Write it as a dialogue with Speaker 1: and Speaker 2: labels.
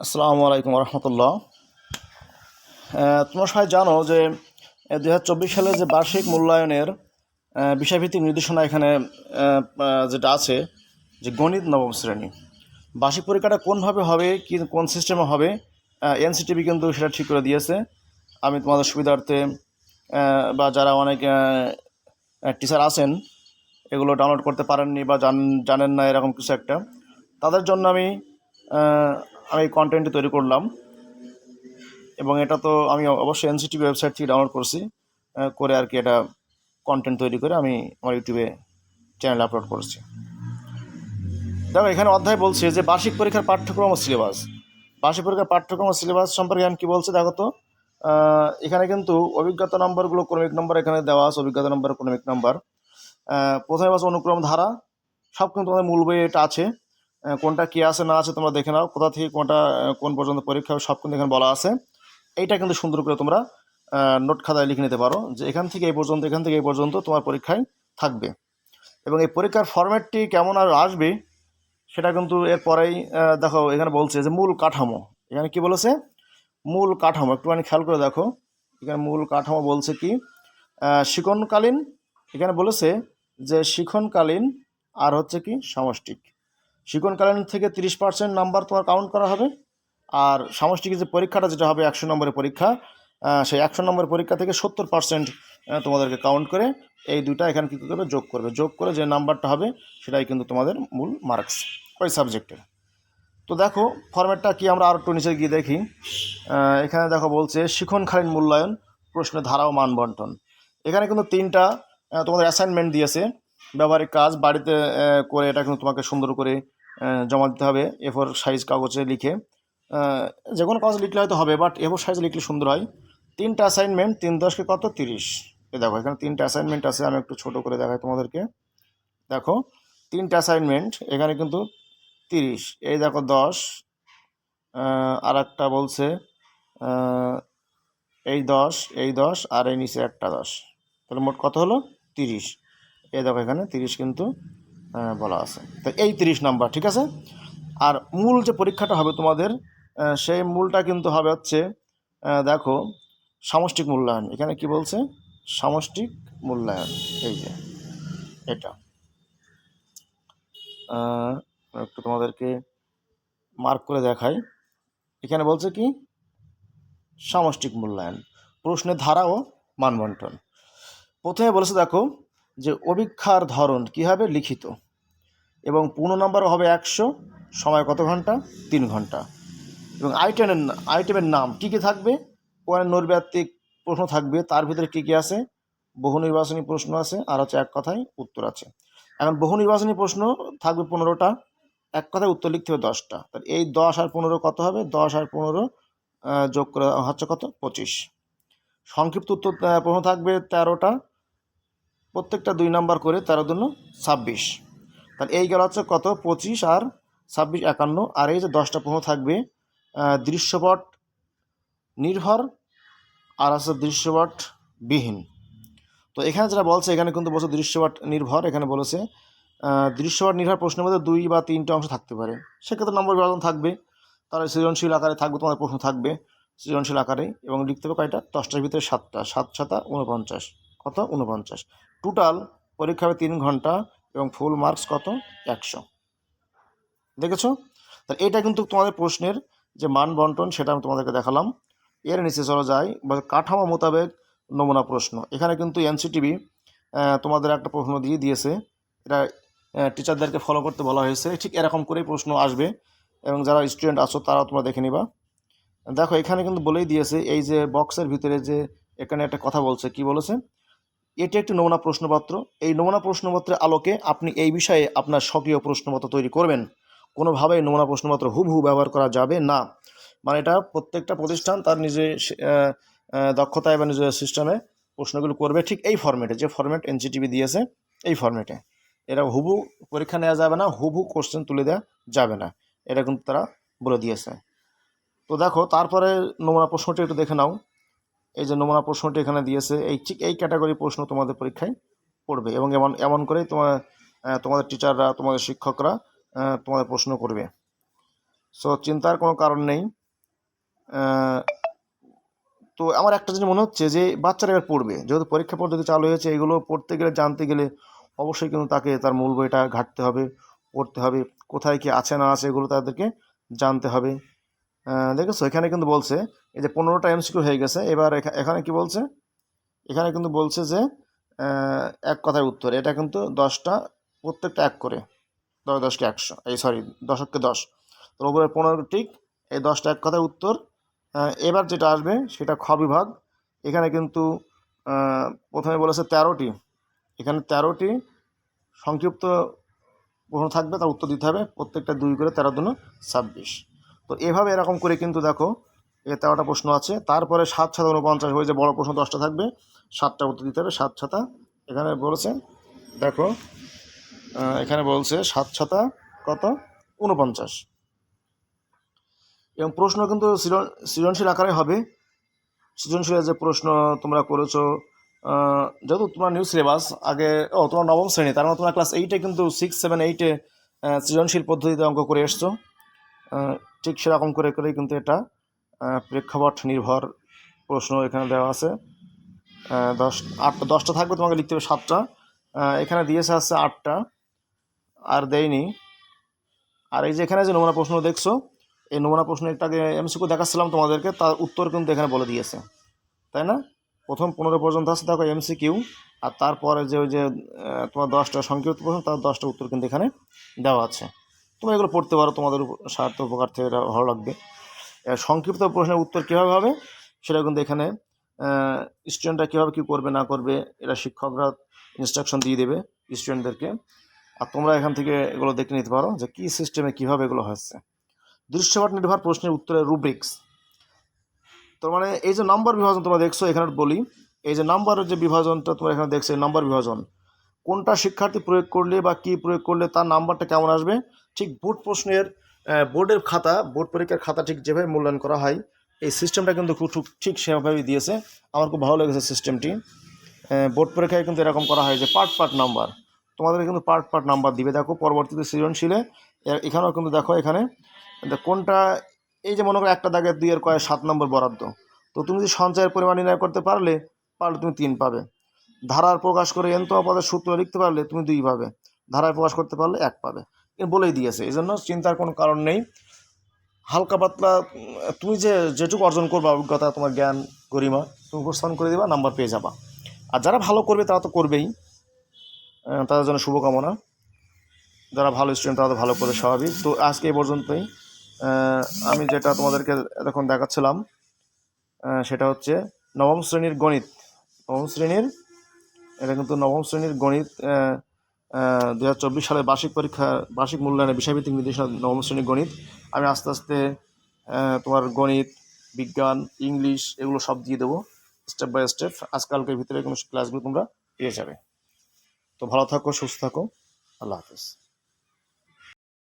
Speaker 1: আসসালামু আলাইকুম রহমতুল্লাহ তোমরা সবাই জানো যে দু হাজার চব্বিশ সালে যে বার্ষিক মূল্যায়নের বিষয়ভিত্তিক নির্দেশনা এখানে যেটা আছে, যে গণিত নবম শ্রেণি। বার্ষিক পরীক্ষাটা কোনভাবে হবে, কি, কোন সিস্টেমে হবে এনসিটিভি কিন্তু সেটা ঠিক করে দিয়েছে। আমি তোমাদের সুবিধার্থে বা যারা অনেক টিচার আছেন, এগুলো ডাউনলোড করতে পারেননি বা জানেন না এরকম কিছু একটা। তাদের জন্য আমি আমি কন্টেন্ট তৈরি করলাম। এবং এটা তো আমি অবশ্যই এনসিটিভি ওয়েবসাইট থেকে ডাউনলোড করছি করে আর কি এটা কন্টেন্ট তৈরি করে আমি আমার ইউটিউবে চ্যানেলে আপলোড করছি। দেখো, এখানে অধ্যায় বলছে যে, বার্ষিক পরীক্ষার পাঠ্যক্রম ও সিলেবাস বার্ষিক পরীক্ষার পাঠ্যক্রম ও সিলেবাস সম্পর্কে আমি কী বলছে দেখো তো? এখানে কিন্তু অভিজ্ঞতা নম্বরগুলো ক্রমিক নম্বর এখানে দেওয়া আছে, অভিজ্ঞতা নম্বর, ক্রমিক নম্বর। প্রথমে আছে অনুক্রম ধারা, সব কিন্তু তোমাদের মূল বইয়ে এটা আছে। কোনটা কি আছে, না আছে তোমরা দেখে নাও। কোথা থেকে কোনটা কোন পর্যন্ত পরীক্ষা হবে সব কিন্তু এখানে বলা আছে। এইটা কিন্তু সুন্দর করে তোমরা নোট খাতায় লিখে নিতে পারো যে এখান থেকে এই পর্যন্ত, এখান থেকে এই পর্যন্ত তোমার পরীক্ষায় থাকবে। এবং এই পরীক্ষার ফরম্যাটটি কেমন আর আসবে, সেটা কিন্তু এরপরেই দেখো, এখানে বলছে যে মূল কাঠামো। এখানে কি বলেছে? মূল কাঠামো, একটুখানি খেয়াল করে দেখো। এখানে মূল কাঠামো বলছে কি? শিখনকালীন, এখানে বলেছে যে শিখনকালীন আর হচ্ছে কি সামষ্টিক। শিক্ষণকালীন থেকে তিরিশ পার্সেন্ট নাম্বার তোমার কাউন্ট করা হবে। আর সামষ্টিক যে পরীক্ষাটা যেটা হবে একশো নম্বরের পরীক্ষা সেই একশো নম্বরের পরীক্ষা থেকে সত্তর পার্সেন্ট তোমাদেরকে কাউন্ট করে এই দুইটা এখানে কী করবে? যোগ করবে। যোগ করে যে নাম্বারটা হবে সেটাই কিন্তু তোমাদের মূল মার্কস ওই সাবজেক্টের তো দেখো ফরম্যাটটা কি আমরা আর একটু নিচে গিয়ে দেখি। এখানে দেখো বলছে শিক্ষণকালীন মূল্যায়ন প্রশ্নের ধারা ও মান বন্টন। এখানে কিন্তু তিনটা তোমাদের অ্যাসাইনমেন্ট দিয়েছে। ব্যবহারিক কাজ বাড়িতে করে এটা কিন্তু তোমাকে সুন্দর করে জমা দিতে হবে। এফোর সাইজ কাগজে লিখে যে কোনো কাগজ লিখলে হয়তো হবে বাট এফোর সাইজ লিখলে সুন্দর হয়। তিনটা অ্যাসাইনমেন্ট তিন দশকে কত? তিরিশ। এ দেখো, এখানে তিনটা অ্যাসাইনমেন্ট আছে, আমি একটু ছোট করে দেখাই তোমাদেরকে। দেখো, তিনটা অ্যাসাইনমেন্ট এখানে কিন্তু তিরিশ। এই দেখো, দশ। আর একটা বলছে এই দশ এই দশ, আর এই নিচে একটা দশ। তাহলে মোট কত হলো? তিরিশ। এই দেখো এখানে তিরিশ কিন্তু বলা আছে। তো এই তিরিশ নাম্বার, ঠিক আছে? আর মূল যে পরীক্ষাটা হবে তোমাদের সেই মূলটা কিন্তু হবে হচ্ছে দেখো, সামষ্টিক মূল্যায়ন। এখানে কি বলছে? সামষ্টিক মূল্যায়ন, এই যে, এটা। একটু তোমাদেরকে মার্ক করে দেখাই। এখানে বলছে কি? সামষ্টিক মূল্যায়ন। প্রশ্নের ধারা ও মানবন্টন। প্রথমে বলেছে, দেখো যে অভিক্ষার ধরন কী হবে লিখিত? এবং পূর্ণ নম্বর হবে একশো, সময় কত ঘণ্টা? তিন ঘণ্টা। এবং আইটেমের আইটেমের নাম কী কী থাকবে? ওখানে নৈর্ব্যাত্তিক প্রশ্ন থাকবে, তার ভিতরে কী কী আছে? বহু নির্বাচনী প্রশ্ন আছে, আর হচ্ছে এক কথায় উত্তর আছে। এখন বহু নির্বাচনী প্রশ্ন থাকবে পনেরোটা, এক কথায় উত্তর লিখতে হবে দশটা। তাহলে এই দশ আর পনেরো কত হবে? দশ আর পনেরো যোগ করে হচ্ছে কত? পঁচিশ। সংক্ষিপ্ত উত্তর প্রশ্ন থাকবে তেরোটা প্রত্যেকটা দুই নাম্বার করে তেরো দুনো ছাব্বিশ। তাহলে এই গেল হচ্ছে কত? পঁচিশ আর ছাব্বিশ একান্ন। আর এই যে দশটা প্রশ্ন থাকবে দৃশ্যপট নির্ভর, আর আছে দৃশ্যপট বিহীন। তো এখানে যেটা বলছে, এখানে কিন্তু বলছে দৃশ্যপট নির্ভর। এখানে বলেছে দৃশ্যপট নির্ভর প্রশ্নের মধ্যে দুই বা তিনটা অংশ থাকতে পারে। সেক্ষেত্রে নম্বর বিভাজন থাকবে। তাহলে সৃজনশীল আকারে থাকবে, তোমাদের প্রশ্ন থাকবে সৃজনশীল আকারে। এবং লিখতে হবে কয়টা? দশটার ভিতরে সাতটা। সাত, সাতা উনপঞ্চাশ কত? উনপঞ্চাশ টোটাল পরীক্ষা হবে তিন ঘণ্টা এবং ফুল মার্কস কত? একশো। দেখেছ? তাহলে এটা কিন্তু তোমাদের প্রশ্নের যে মান বন্টন সেটা আমি তোমাদেরকে দেখালাম। এর নিচে চলো যাই বলে কাঠামো মোতাবেক নমুনা প্রশ্ন। এখানে কিন্তু এনসিটিভি তোমাদের একটা প্রশ্ন দিয়ে দিয়েছে। এটা টিচারদেরকে ফলো করতে বলা হয়েছে। ঠিক এরকম করেই প্রশ্ন আসবে এবং যারা স্টুডেন্ট আছো তারাও তোমরা দেখে নিবা। দেখো, এখানে কিন্তু বলেই দিয়েছে, এই যে বক্সের ভিতরে যে এখানে একটা কথা বলছে, কি বলেছে? এটি একটি নমুনা প্রশ্নপত্র। এই নমুনা প্রশ্নপত্রের আলোকে আপনি এই বিষয়ে আপনার সক্রিয় প্রশ্নপত্র তৈরি করবেন। কোনোভাবেই নমুনা প্রশ্নপত্র হুবহু ব্যবহার করা যাবে না। মানে এটা প্রত্যেকটা প্রতিষ্ঠান তার নিজে আহ, আহ, দক্ষতায় বা নিজের সিস্টেমে প্রশ্নগুলো করবে ঠিক এই ফর্মেটে যে ফর্মেট এনসিটিভি দিয়েছে এই ফর্মেটে এরা হুবু পরীক্ষা নেওয়া যাবে না হুবু কোশ্চেন তুলে দেওয়া যাবে না। এটা কিন্তু তারা বলে দিয়েছে। তো দেখো তারপরে নমুনা প্রশ্নটি একটু দেখে নাও। এই যে নমুনা প্রশ্নটি এখানে দিয়েছে, এই ঠিক এই ক্যাটাগরি প্রশ্ন তোমাদের পরীক্ষায় পড়বে এবং এমন এমন করেই তোমার তোমাদের টিচাররা, তোমাদের শিক্ষকরা তোমাদের প্রশ্ন করবে। সো চিন্তার কোনো কারণ নেই। তো আমার একটা জিনিস মনে হচ্ছে যে, বাচ্চারা এবার পড়বে। যেহেতু পরীক্ষা পদ্ধতি চালু হয়েছে, এগুলো পড়তে গেলে, জানতে গেলে অবশ্যই কিন্তু তাকে তার মূল বইটা ঘাঁটতে হবে, পড়তে হবে, কোথায় কি আছে না আছে এগুলো তাদেরকে জানতে হবে। দেখেছ, এখানে কিন্তু বলছে এই যে পনেরোটা এমসিকিউ হয়ে গেছে, এবার এখা- এখানে কি বলছে? এখানে কিন্তু বলছে যে এক কথায় উত্তর, এটা কিন্তু দশটা, প্রত্যেকটা এক করে, দশ দশকে একশো, এই সরি, দশককে দশ। তো ওপরে পনেরো টিক এই দশটা এক কথায় উত্তর। এবার যেটা আসবে সেটা খ বিভাগ। এখানে কিন্তু প্রথমে বলেছে তেরোটি। এখানে তেরোটি সংক্ষিপ্ত প্রশ্ন থাকবে, তার উত্তর দিতে হবে। প্রত্যেকটা দুই করে তেরো দুনো ছাব্বিশ। তো এভাবে এরকম করে কিন্তু দেখো এ তেরোটা প্রশ্ন আছে। তারপরে সাত ছাতা উনপঞ্চাশ হয়ে যে বড় প্রশ্ন দশটা থাকবে, সাতটা উত্তর দিতে হবে, সাত ছাতা। এখানে বলেছে, দেখো এখানে বলছে সাত ছাতা কত? উনপঞ্চাশ। এবং প্রশ্ন কিন্তু সৃজন- সৃজনশীল আকারে হবে। সৃজনশীল যে প্রশ্ন তোমরা করেছ যেহেতু তোমার নিউ সিলেবাস আগে, ও, তোমার নবম শ্রেণি, তার মানে তোমার ক্লাস এইটে কিন্তু সিক্স সেভেন এইটে সৃজনশীল পদ্ধতিতে অঙ্ক করে এসছো। ঠিক সেরকম করে করেই কিন্তু এটা প্রেক্ষাপট নির্ভর প্রশ্ন এখানে দেওয়া আছে। দশ আটটা দশটা থাকবে, তোমাকে লিখতে হবে সাতটা। এখানে দিয়েছে আছে আটটা, আর দেয়নি। আর এই যে এখানে যে নমুনা প্রশ্ন দেখছ, এই নমুনা প্রশ্ন একটু আগে এমসিকিউ দেখাচ্ছিলাম তোমাদেরকে, তার উত্তর কিন্তু এখানে বলে দিয়েছে। তাই না? প্রথম পনেরো পর্যন্ত আছে, দেখো এমসিকিউ, আর তারপরে যে ওই যে তোমার দশটা সংক্ষিপ্ত প্রশ্ন, তার দশটা উত্তর কিন্তু এখানে দেওয়া আছে। তোমরা এগুলো পড়তে পারো, তোমাদের স্বার্থ উপকার্থে এটা ভালো লাগবে। সংক্ষিপ্ত প্রশ্নের উত্তর কীভাবে হবে সেটা কিন্তু এখানে স্টুডেন্টরা কীভাবে কী করবে, না করবে এটা শিক্ষকরা ইনস্ট্রাকশন দিয়ে দেবে স্টুডেন্টদেরকে আর তোমরা এখান থেকে এগুলো দেখে নিতে পারো যে কী সিস্টেমে কীভাবে এগুলো হচ্ছে। দৃশ্যপট নির্ভর প্রশ্নের উত্তরের রুব্রিক্স তার মানে এই যে নাম্বার বিভাজন তোমরা দেখছ, এখানে বলি, এই যে নাম্বারের যে বিভাজনটা তোমরা এখানে দেখছ নাম্বার বিভাজন, কোনটা শিক্ষার্থী প্রয়োগ করলে বা কি প্রয়োগ করলে তার নাম্বারটা কেমন আসবে? ঠিক বোর্ড প্রশ্নের বোর্ডের খাতা, বোর্ড পরীক্ষার খাতা ঠিক যেভাবে মূল্যায়ন করা হয়, এই সিস্টেমটা কিন্তু খুব ঠিক- সেভাবেই দিয়েছে। আমার খুব ভালো লেগেছে সিস্টেমটি বোর্ড পরীক্ষায় কিন্তু এরকম করা হয় যে পার্ট পার্ট নাম্বার তোমাদের কিন্তু পার্ট পার্ট নাম্বার দিবে। দেখো, পরবর্তীতে সৃজনশীলে এখানেও কিন্তু দেখো এখানে কোনটা, এই যে মনে করো একটা দাগে দুইয়ের কয় সাত নম্বর বরাদ্দ। তো তুমি যদি সঞ্চয়ের পরিমাণ নির্ণয় করতে পারলে পারলে তুমি তিন পাবে। ধারার প্রকাশ করে এন্তম পদের সূত্র লিখতে পারলে, তুমি দুই পাবে। ধারায় প্রকাশ করতে পারলে এক পাবে। বলেই দিয়েছে। এই জন্য চিন্তার কোনো কারণ নেই। হালকা পাতলা, তুমি যে যেটুকু অর্জন করবা অভিজ্ঞতা, তোমার জ্ঞান, গরিমা, তুমি উপস্থাপন করে দেবা নাম্বার পেয়ে যাবা। আর যারা ভালো করবে, তারা তো করবেই। তাদের জন্য শুভকামনা। যারা ভালো স্টুডেন্ট তারা তো ভালো করে স্বাভাবিক তো আজকে এই পর্যন্তই। আমি যেটা তোমাদেরকে এখন দেখাচ্ছিলাম সেটা হচ্ছে নবম শ্রেণির গণিত। নবম শ্রেণির, এটা কিন্তু নবম শ্রেণির গণিত দু সালের বার্ষিক পরীক্ষা, বার্ষিক মূল্যায়নে বিষয়ভিত্তিক নির্দেশনা নবম শ্রেণির গণিত। আমি আস্তে আস্তে তোমার গণিত, বিজ্ঞান, ইংলিশ এগুলো সব দিয়ে দেবো স্টেপ বাই স্টেপ আজকালকের ভিতরে কোনো ক্লাসগুলো তোমরা পেয়ে যাবে। তো ভালো থাকো, সুস্থ থাকো। আল্লাহ হাফিজ।